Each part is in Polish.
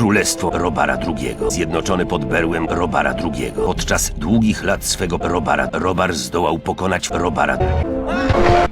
królestwo Robara II, zjednoczone pod berłem Robara II. Podczas długich lat swego Robara, Robar zdołał pokonać Robara.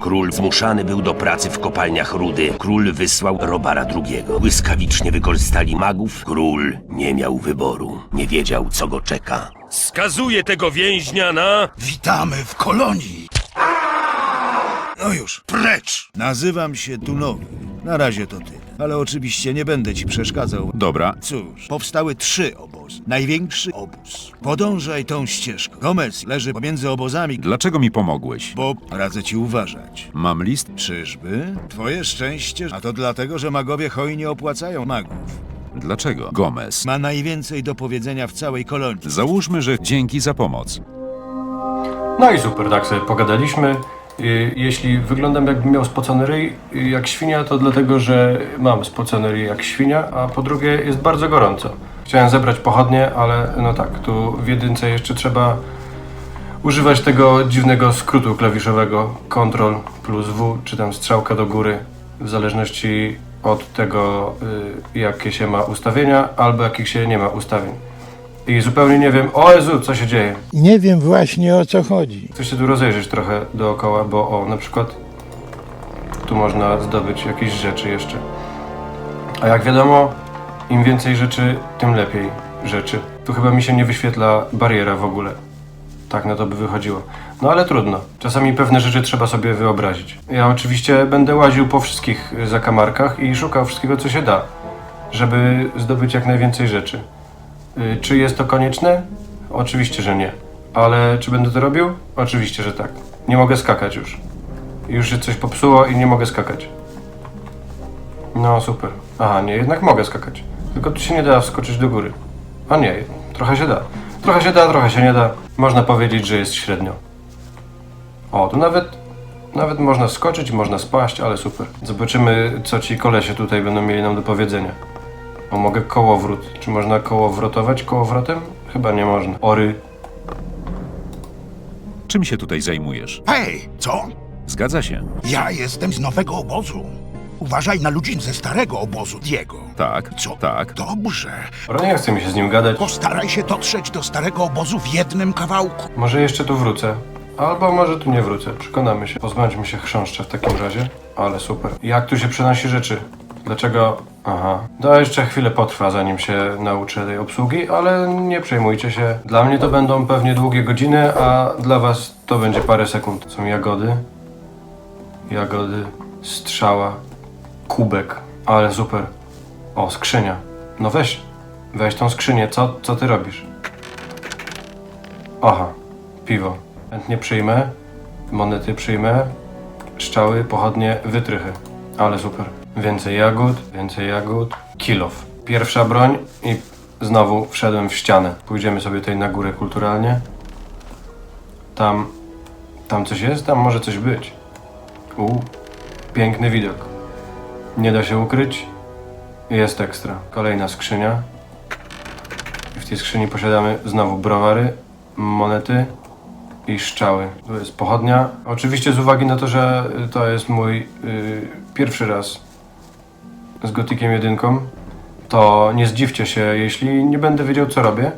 Król zmuszany był do pracy w kopalniach rudy. Król wysłał Robara II. Błyskawicznie wykorzystali magów. Król nie miał wyboru. Nie wiedział, co go czeka. Skazuję tego więźnia na... Witamy w kolonii. No już, precz! Nazywam się Tunowy. Na razie to tyle. Ale oczywiście nie będę ci przeszkadzał. Dobra, Cóż, powstały trzy obozy. Największy obóz. Podążaj tą ścieżką. Gomez leży pomiędzy obozami, dlaczego mi pomogłeś? bo radzę ci uważać. Mam list? Czyżby? Twoje szczęście, a to dlatego, że magowie hojnie opłacają magów. Dlaczego? Gomez. Ma najwięcej do powiedzenia w całej kolonii. Załóżmy, że dzięki za pomoc. No i super, tak sobie pogadaliśmy. Y, Jeśli wyglądam jakbym miał spocony ryj y, jak świnia, to dlatego, że mam spocony ryj jak świnia, a po drugie jest bardzo gorąco. Chciałem zebrać pochodnie, ale no tak, tu w jedynce jeszcze trzeba używać tego dziwnego skrótu klawiszowego Ctrl plus W, czy tam strzałka do góry, w zależności od tego, y, jakie się ma ustawienia, albo jakich się nie ma ustawień. I zupełnie nie wiem, o Jezu, co się dzieje. Nie wiem właśnie o co chodzi. Chcę się tu rozejrzeć trochę dookoła, bo o, na przykład tu można zdobyć jakieś rzeczy jeszcze. A jak wiadomo, im więcej rzeczy, tym lepiej rzeczy. Tu chyba mi się nie wyświetla bariera w ogóle. Tak na to by wychodziło. No ale trudno. Czasami pewne rzeczy trzeba sobie wyobrazić. Ja oczywiście będę łaził po wszystkich zakamarkach i szukał wszystkiego, co się da, żeby zdobyć jak najwięcej rzeczy. Y, Czy jest to konieczne? Oczywiście, że nie. Ale czy będę to robił? Oczywiście, że tak. Nie mogę skakać już. Już się coś popsuło i nie mogę skakać. No super. Aha, nie, jednak mogę skakać. Tylko tu się nie da wskoczyć do góry. A nie, trochę się da. Trochę się da, trochę się nie da. Można powiedzieć, że jest średnio. O, tu nawet, nawet można skoczyć, można spaść, ale super. Zobaczymy, co ci kolesie tutaj będą mieli nam do powiedzenia. O, mogę kołowrót. Czy można kołowrotować kołowrotem? Chyba nie można. Ory. Czym się tutaj zajmujesz? Hej, co? Zgadza się. Ja jestem z nowego obozu. Uważaj na ludzi ze starego obozu, Diego. Tak, Co? tak. Dobrze. Dobra, nie chce mi się z nim gadać. Postaraj się dotrzeć do starego obozu w jednym kawałku. Może jeszcze tu wrócę. Albo może tu nie wrócę. Przekonamy się. Pozbądźmy się chrząszcza w takim razie. Ale super. Jak tu się przenosi rzeczy? Dlaczego? Aha. To jeszcze chwilę potrwa, zanim się nauczę tej obsługi, ale nie przejmujcie się. Dla mnie to będą pewnie długie godziny, a dla was to będzie parę sekund. Są jagody. Jagody. Strzała. Kubek. Ale super. O, skrzynia. No weź. Weź tą skrzynię. Co, co ty robisz? Aha, piwo. Chętnie przyjmę. Monety przyjmę. Szczały, pochodnie, wytrychy. Ale super. Więcej jagód, więcej jagód. Kilof. Pierwsza broń i znowu wszedłem w ścianę. Pójdziemy sobie tutaj na górę kulturalnie. Tam, tam coś jest? Tam może coś być. U, piękny widok. Nie da się ukryć. Jest ekstra. Kolejna skrzynia. W tej skrzyni posiadamy znowu browary, monety i szczały. Tu jest pochodnia. Oczywiście z uwagi na to, że to jest mój y, pierwszy raz z Gotikiem jedynką, to nie zdziwcie się, jeśli nie będę wiedział co robię.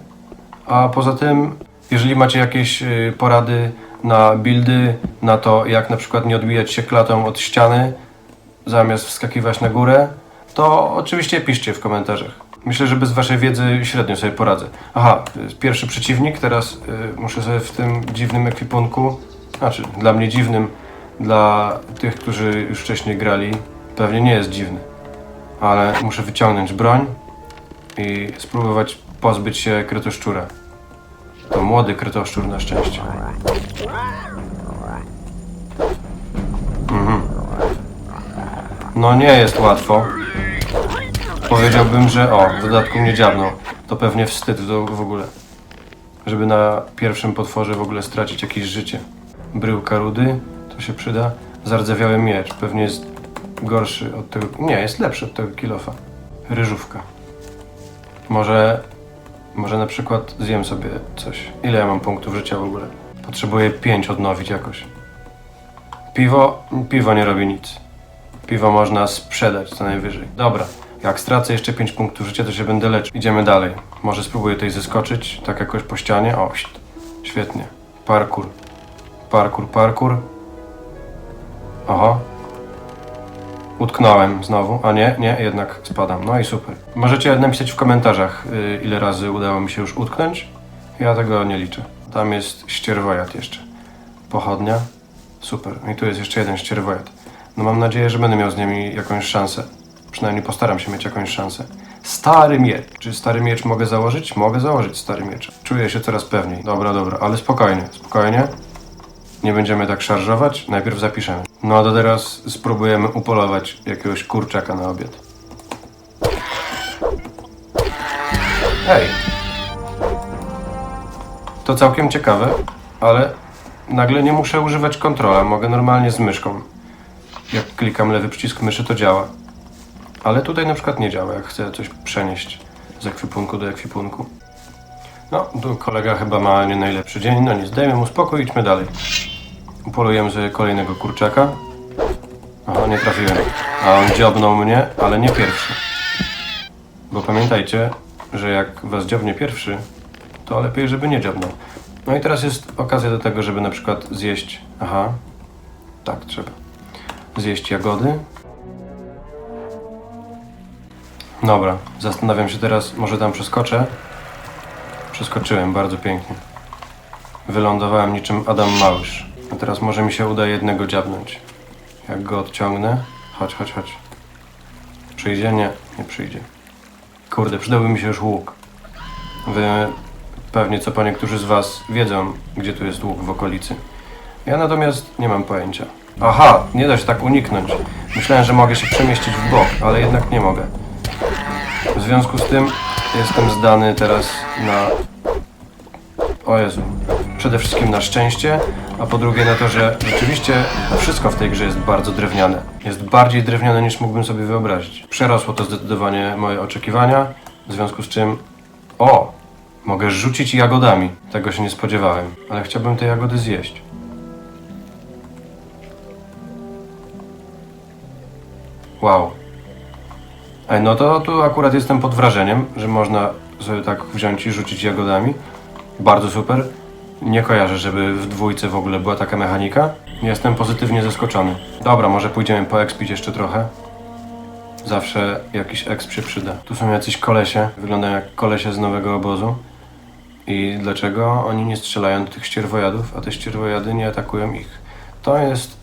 A poza tym, jeżeli macie jakieś y, porady na buildy, na to jak na przykład nie odbijać się klatą od ściany, zamiast wskakiwać na górę, to oczywiście piszcie w komentarzach. Myślę, że bez waszej wiedzy średnio sobie poradzę. Aha, pierwszy przeciwnik, teraz y, muszę sobie w tym dziwnym ekwipunku, znaczy dla mnie dziwnym, dla tych, którzy już wcześniej grali, pewnie nie jest dziwny. Ale muszę wyciągnąć broń i spróbować pozbyć się kretoszczura. To młody kretoszczur na szczęście. No nie jest łatwo. Powiedziałbym, że o, w dodatku mnie. To pewnie wstyd w ogóle. Żeby na pierwszym potworze w ogóle stracić jakieś życie. Bryłka rudy, to się przyda. Zardzewiały miecz, pewnie jest gorszy od tego... Nie, jest lepszy od tego kilofa. Ryżówka. Może... Może na przykład zjem sobie coś. Ile ja mam punktów życia w ogóle? Potrzebuję pięć odnowić jakoś. Piwo... Piwo nie robi nic. Piwo można sprzedać co najwyżej. Dobra, Jak stracę jeszcze 5 punktów życia, to się będę leczył. Idziemy dalej. Może spróbuję tutaj zeskoczyć, tak jakoś po ścianie. O, świetnie. Parkour. Parkour, parkour. Oho. Utknąłem znowu, a nie, nie, jednak spadam. No i super. Możecie napisać w komentarzach, y, ile razy udało mi się już utknąć. Ja tego nie liczę. Tam jest ścierwojad jeszcze. Pochodnia. Super. I tu jest jeszcze jeden ścierwojad. No mam nadzieję, że będę miał z nimi jakąś szansę. Przynajmniej postaram się mieć jakąś szansę. Stary miecz. Czy stary miecz mogę założyć? Mogę założyć stary miecz. Czuję się coraz pewniej. Dobra, dobra, ale spokojnie, spokojnie. Nie będziemy tak szarżować. Najpierw zapiszemy. No a to teraz spróbujemy upolować jakiegoś kurczaka na obiad. Hej. To całkiem ciekawe, ale nagle nie muszę używać kontrola. Mogę normalnie z myszką. Jak klikam lewy przycisk myszy, to działa. Ale tutaj na przykład nie działa, jak chcę coś przenieść z ekwipunku do ekwipunku. No, tu kolega chyba ma nie najlepszy dzień. No nic, dajmy mu spokój, idźmy dalej. Upolujemy sobie kolejnego kurczaka. Aha, nie trafiłem. A on dziobnął mnie, ale nie pierwszy. Bo pamiętajcie, że jak was dziobnie pierwszy, to lepiej, żeby nie dziobnął. No i teraz jest okazja do tego, żeby na przykład zjeść... Aha, tak trzeba. Zjeść jagody. Dobra, zastanawiam się teraz, może tam przeskoczę. Przeskoczyłem, bardzo pięknie. Wylądowałem niczym Adam Małysz. A teraz może mi się uda jednego dziabnąć. Jak go odciągnę... Chodź, chodź, chodź. Przyjdzie? Nie, nie przyjdzie. Kurde, przydałby mi się już łuk. Wy pewnie co po niektórzy z was wiedzą, gdzie tu jest łuk w okolicy. Ja natomiast nie mam pojęcia. Aha, nie da się tak uniknąć. Myślałem, że mogę się przemieścić w bok, ale jednak nie mogę. W związku z tym jestem zdany teraz na... O Jezu. Przede wszystkim na szczęście, a po drugie na to, że rzeczywiście wszystko w tej grze jest bardzo drewniane. Jest bardziej drewniane niż mógłbym sobie wyobrazić. Przerosło to zdecydowanie moje oczekiwania, w związku z czym... O! Mogę rzucić jagodami. Tego się nie spodziewałem, ale chciałbym te jagody zjeść. Wow. Ej, no to tu akurat jestem pod wrażeniem, że można sobie tak wziąć i rzucić jagodami. Bardzo super. Nie kojarzę, żeby w dwójce w ogóle była taka mechanika. Jestem pozytywnie zaskoczony. Dobra, może pójdziemy poekspić jeszcze trochę. Zawsze jakiś exp się przyda. Tu są jacyś kolesie, wyglądają jak kolesie z nowego obozu. I dlaczego oni nie strzelają do tych ścierwojadów, a te ścierwojady nie atakują ich? To jest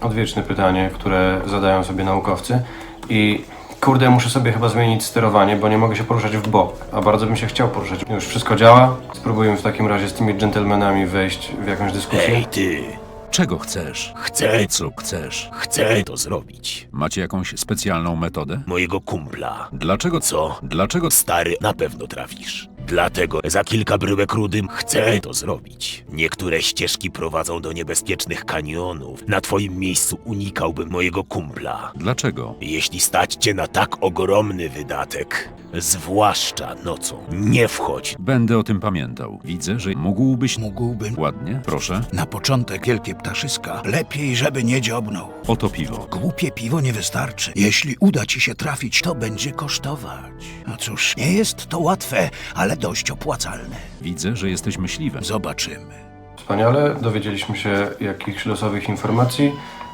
odwieczne pytanie, które zadają sobie naukowcy. I kurde, muszę sobie chyba zmienić sterowanie, bo nie mogę się poruszać w bok, a bardzo bym się chciał poruszać. Już wszystko działa. Spróbujemy w takim razie z tymi dżentelmenami wejść w jakąś dyskusję. Ej ty, Czego chcesz? chcę, Co chcesz? chcę to zrobić. Macie jakąś specjalną metodę? Mojego kumpla. Dlaczego Co? Dlaczego Stary, na pewno trafisz. Dlatego za kilka bryłek rudym chcę to zrobić. Niektóre ścieżki prowadzą do niebezpiecznych kanionów. Na twoim miejscu unikałbym mojego kumpla. Dlaczego? Jeśli stać cię na tak ogromny wydatek, zwłaszcza nocą, nie wchodź. Będę o tym pamiętał. Widzę, że mógłbyś... Mógłbym. Ładnie, proszę. Na początek wielkie ptaszyska. Lepiej, żeby nie dziobnął. Oto piwo. Głupie piwo nie wystarczy. Jeśli uda ci się trafić, to będzie kosztować. No cóż, nie jest to łatwe, ale dość opłacalne. Widzę, że jesteś myśliwym. Zobaczymy. Wspaniale, dowiedzieliśmy się jakichś losowych informacji.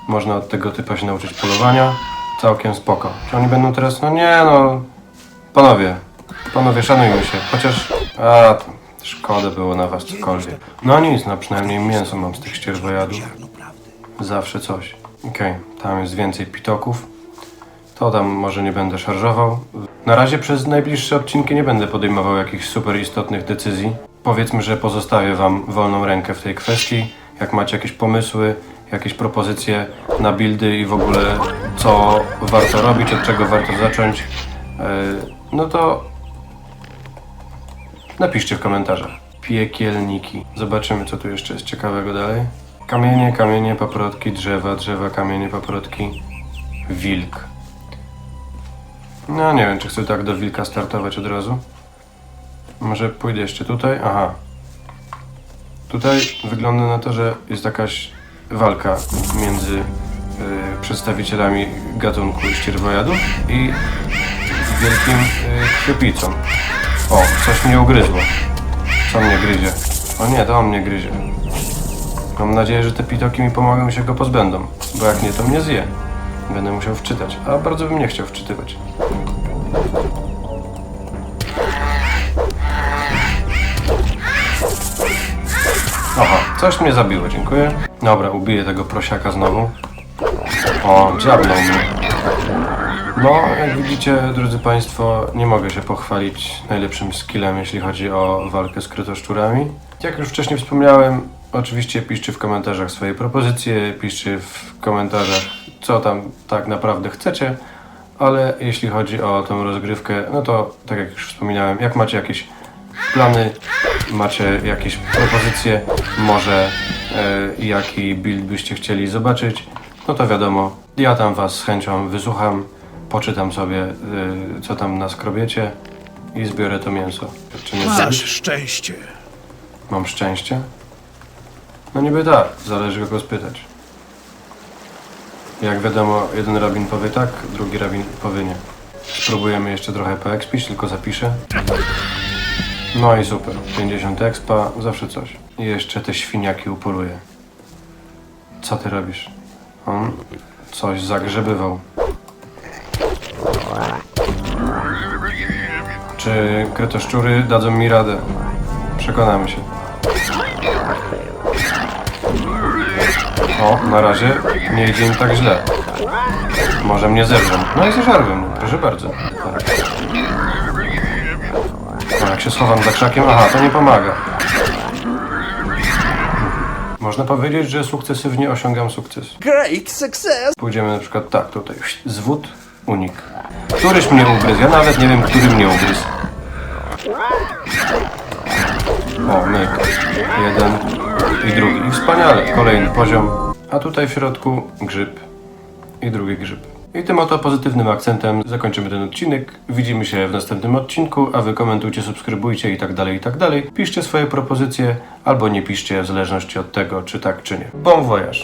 Można od tego typa się nauczyć polowania. Całkiem spoko. Czy oni będą teraz... No nie no... Panowie, panowie szanujmy się. Chociaż... A, to szkoda było na was cokolwiek. No nic, no przynajmniej mięso mam z tych ścierwojadów. Ziarno prawdy. Zawsze coś. Okej, tam jest więcej pitoków. To tam może nie będę szarżował. Na razie przez najbliższe odcinki nie będę podejmował jakichś super istotnych decyzji. Powiedzmy, że pozostawię wam wolną rękę w tej kwestii. Jak macie jakieś pomysły, jakieś propozycje na buildy i w ogóle co warto robić, od czego warto zacząć, yy, no to napiszcie w komentarzach. Piekielniki. Zobaczymy, co tu jeszcze jest ciekawego dalej. Kamienie, kamienie, paprotki, drzewa, drzewa, kamienie, paprotki. Wilk. No nie wiem, czy chcę tak do wilka startować od razu. Może pójdę jeszcze tutaj. Aha. Tutaj wygląda na to, że jest jakaś walka między y, przedstawicielami gatunku ścierwojadów i wielkim krwiopijcą. O, coś mnie ugryzło. Co mnie gryzie? O nie, to on mnie gryzie. Mam nadzieję, że te pitoki mi pomogą i się go pozbędą, bo jak nie, to mnie zje. Będę musiał wczytać, a bardzo bym nie chciał wczytywać. Aha, coś mnie zabiło, dziękuję. Dobra, ubiję tego prosiaka znowu. O, dziabnął mnie. No, jak widzicie, drodzy Państwo, nie mogę się pochwalić najlepszym skillem, jeśli chodzi o walkę z krytoszczurami. Jak już wcześniej wspomniałem, oczywiście piszcie w komentarzach swoje propozycje, piszcie w komentarzach, co tam tak naprawdę chcecie, ale jeśli chodzi o tą rozgrywkę, no to tak jak już wspominałem, jak macie jakieś plany, macie jakieś propozycje, może e, jaki build byście chcieli zobaczyć, no to wiadomo, ja tam Was z chęcią wysłucham, poczytam sobie, e, co tam naskrobiecie i zbiorę to mięso. Czy nie Masz szczęście. Mam szczęście? No niby tak, zależy kogo spytać. Jak wiadomo, jeden rabin powie tak, drugi rabin powie nie. Spróbujemy jeszcze trochę poekspić, tylko zapiszę. No i super, 50 expa, zawsze coś. I jeszcze te świniaki upoluję. Co ty robisz? On coś zagrzebywał. Czy kretoszczury dadzą mi radę? Przekonamy się. O, na razie nie idzie im tak źle. Może mnie zeżrą. No i zeżarłem, proszę bardzo. Tak. A jak się schowam za krzakiem, aha, to nie pomaga. Można powiedzieć, że sukcesywnie osiągam sukces. Great success! Pójdziemy na przykład tak, tutaj. Zwód, unik. Któryś mnie ugryzł, ja nawet nie wiem, który mnie ugryzł. O, myk. Jeden i drugi. Wspaniale. Kolejny poziom. A tutaj w środku grzyb i drugi grzyb. I tym oto pozytywnym akcentem zakończymy ten odcinek. Widzimy się w następnym odcinku, a wy komentujcie, subskrybujcie i tak dalej, i tak dalej. Piszcie swoje propozycje albo nie piszcie, w zależności od tego, czy tak, czy nie. Bon voyage!